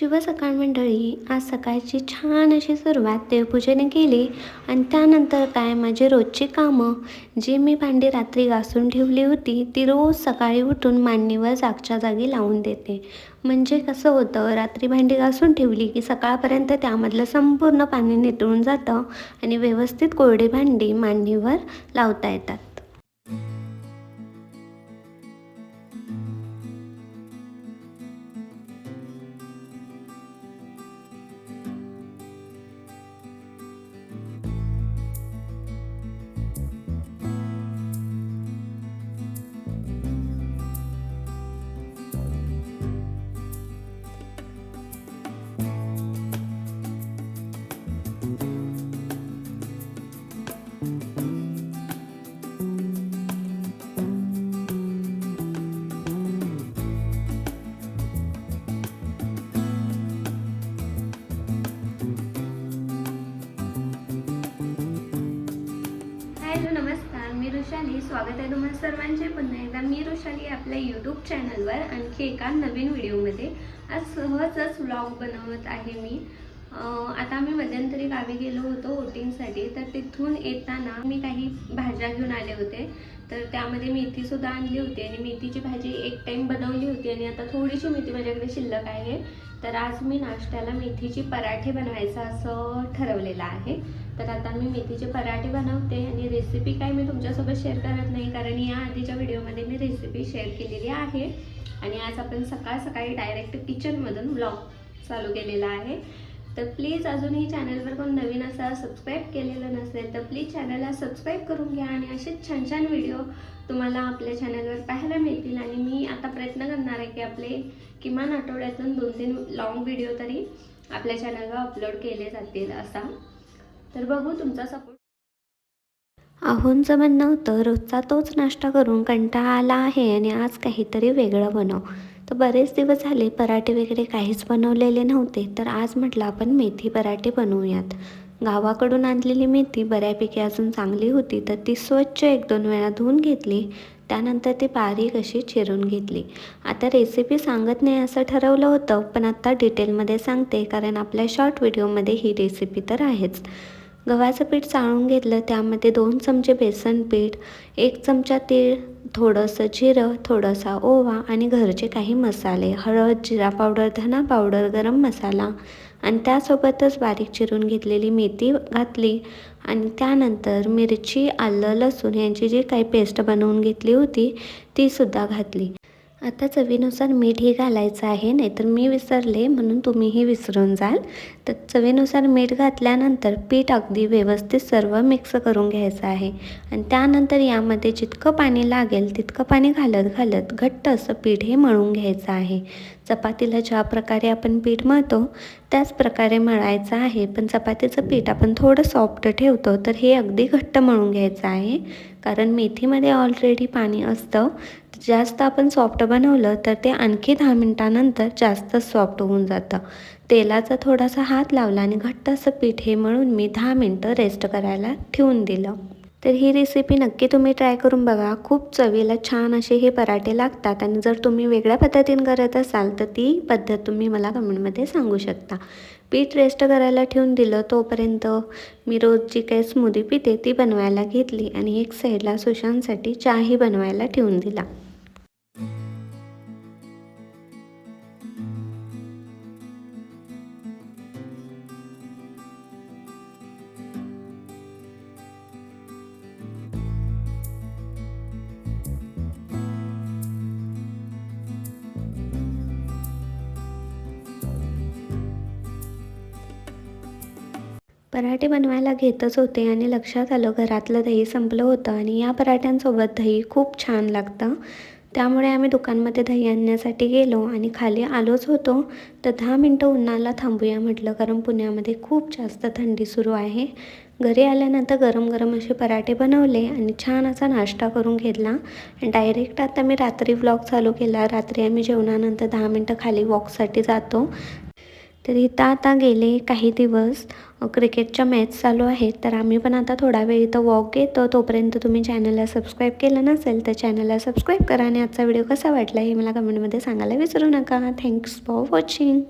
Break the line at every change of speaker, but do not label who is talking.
शुभ सकाळ मंडळी. आज सकाळची छान अशी सुरुवात देवपूजेने केली आणि त्यानंतर काय माझी रोजची कामं. जी मी भांडी रात्री घासून ठेवली होती ती रोज सकाळी उठून मांडणीवर जागच्या जागी लावून देते. म्हणजे कसं होतं रात्री भांडी घासून ठेवली की सकाळपर्यंत त्यामधलं संपूर्ण पाणी नितळून जातं आणि व्यवस्थित कोरडी भांडी मांडणीवर लावता येतात. नमस्कार स्वागत आहे तुम्हाला सर्वांचे. पुन्हा एकदा मी रोशाली आपल्या यूट्यूब चॅनलवर आणखी एका नवीन व्हिडिओमध्ये आज सहजच व्लॉग बनवत आहे मी. आता आम्ही मध्यंतरी गावी गेलो होतो वोटिंगसाठी. तर तिथून येताना मी काही भाज्या घेऊन आले होते. तर त्यामध्ये मेथीसुद्धा आणली होती आणि मेथीची भाजी एक टाईम बनवली होती आणि आता थोडीशी मेथी माझ्याकडे शिल्लक आहे. तर आज मी नाश्त्याला मेथीचे पराठे बनवायचं असं ठरवलेलं आहे. तर आता मी मेथीचे पराठे बनवते आणि रेसिपी काय मी तुमच्यासोबत शेअर करत नाही कारण या आधीच्या व्हिडिओमध्ये मी रेसिपी शेअर केलेली आहे. आणि आज आपण सकाळ सकाळी डायरेक्ट किचनमधून ब्लॉग चालू केलेला आहे. तर प्लीज अजूनही चॅनलवर कोण नवीन असा सबस्क्राईब केलेलं नसेल तर प्लीज चॅनलला सबस्क्राईब करून घ्या आणि असेच छान छान व्हिडिओ तुम्हाला आपल्या चॅनलवर पाहायला मिळतील. आणि मी आता प्रयत्न करणार आहे की आपले किमान आठवड्यातून दोन तीन लॉंग व्हिडिओ तरी आपल्या चॅनलवर अपलोड केले जातील असा. तर बघू तुमचा सपोर्ट आहोंचं म्हणणं होतं रोजचा तोच नाश्ता करून कंटाळा आला आहे आणि आज काहीतरी वेगळं बनव. तर बरेच दिवस झाले पराठे वगैरे काहीच बनवलेले नव्हते. तर आज म्हटलं आपण मेथी पराठे बनवूयात. गावाकडून आणलेली मेथी बऱ्यापैकी अजून चांगली होती तर ती स्वच्छ एक दोन वेळा धुवून घेतली. त्यानंतर ती बारीक अशी चिरून घेतली. आता रेसिपी सांगत नाही असं ठरवलं होतं पण आत्ता डिटेलमध्ये सांगते कारण आपल्या शॉर्ट व्हिडिओमध्ये ही रेसिपी तर आहेच. गव्हाचं पीठ चाळून घेतलं त्यामध्ये दोन चमचे बेसन पीठ एक चमचा तीळ थोडंसं जिरं थोडासा ओवा आणि घरचे काही मसाले हळद जिरा पावडर धना पावडर गरम मसाला आणि त्यासोबतच बारीक चिरून घेतलेली मेथी घातली आणि त्यानंतर मिरची आलं लसूण यांची जी काही पेस्ट बनवून घेतली होती तीसुद्धा घातली. आता चवीनुसार मीठही घालायचं आहे नाहीतर मी विसरले म्हणून तुम्हीही विसरून जाल. तर चवीनुसार मीठ घातल्यानंतर पीठ अगदी व्यवस्थित सर्व मिक्स करून घ्यायचं आहे. आणि त्यानंतर यामध्ये जितकं पाणी लागेल तितकं पाणी घालत घालत घट्ट असं पीठ हे मळून घ्यायचं आहे. चपातीला ज्या प्रकारे आपण पीठ मळतो त्याच प्रकारे मळायचं आहे. पण चपातीचं पीठ आपण थोडं सॉफ्ट ठेवतो तर हे अगदी घट्ट मळून घ्यायचं आहे. कारण मेथीमध्ये ऑलरेडी पाणी असतं जास्त आपण सॉफ्ट बनवलं तर ते आणखी दहा मिनटानंतर जास्त सॉफ्ट होऊन जातं. तेलाचा थोडासा हात लावला आणि घट्ट असं पीठ हे मळून मी दहा मिनटं रेस्ट करायला ठेवून दिलं. तर ही रेसिपी नक्की तुम्ही ट्राय करून बघा. खूप चवीला छान असे हे पराठे लागतात आणि जर तुम्ही वेगळ्या पद्धतीने करत असाल तर ती पद्धत तुम्ही मला कमेंटमध्ये सांगू शकता. पीठ रेस्ट करायला ठेवून दिलं तोपर्यंत मी रोज जी काही स्मूदी पिते ती बनवायला घेतली आणि एक साईडला सुशांतसाठी चहाही बनवायला ठेवून दिला. पराठे बनवायला घेतच होते आणि लक्षात आलं घरातलं दही संपलं होतं आणि या पराठ्यांसोबत दही खूप छान लागतं. त्यामुळे आम्ही दुकानमध्ये दही आणण्यासाठी गेलो आणि खाली आलोच होतो. तर दहा मिनटं उन्हाला थांबूया म्हटलं कारण पुण्यामध्ये खूप जास्त थंडी सुरू आहे. घरी आल्यानंतर गरम गरम असे पराठे बनवले आणि छान असा नाश्ता करून घेतला. आणि डायरेक्ट आता मी रात्री व्लॉग चालू केला. रात्री आम्ही जेवणानंतर दहा मिनटं खाली वॉकसाठी जातो. तर इथं आता गेले काही दिवस. क्रिकेटच्या मॅच चालू आहेत. तर आम्ही पण आता थोडा वेळ इथं वॉक घेतो. तोपर्यंत तुम्ही चॅनलला सबस्क्राईब केलं नसेल तर चॅनलला सबस्क्राईब करा आणि आजचा व्हिडिओ कसा वाटला हे मला कमेंटमध्ये सांगायला विसरू नका. Thanks for watching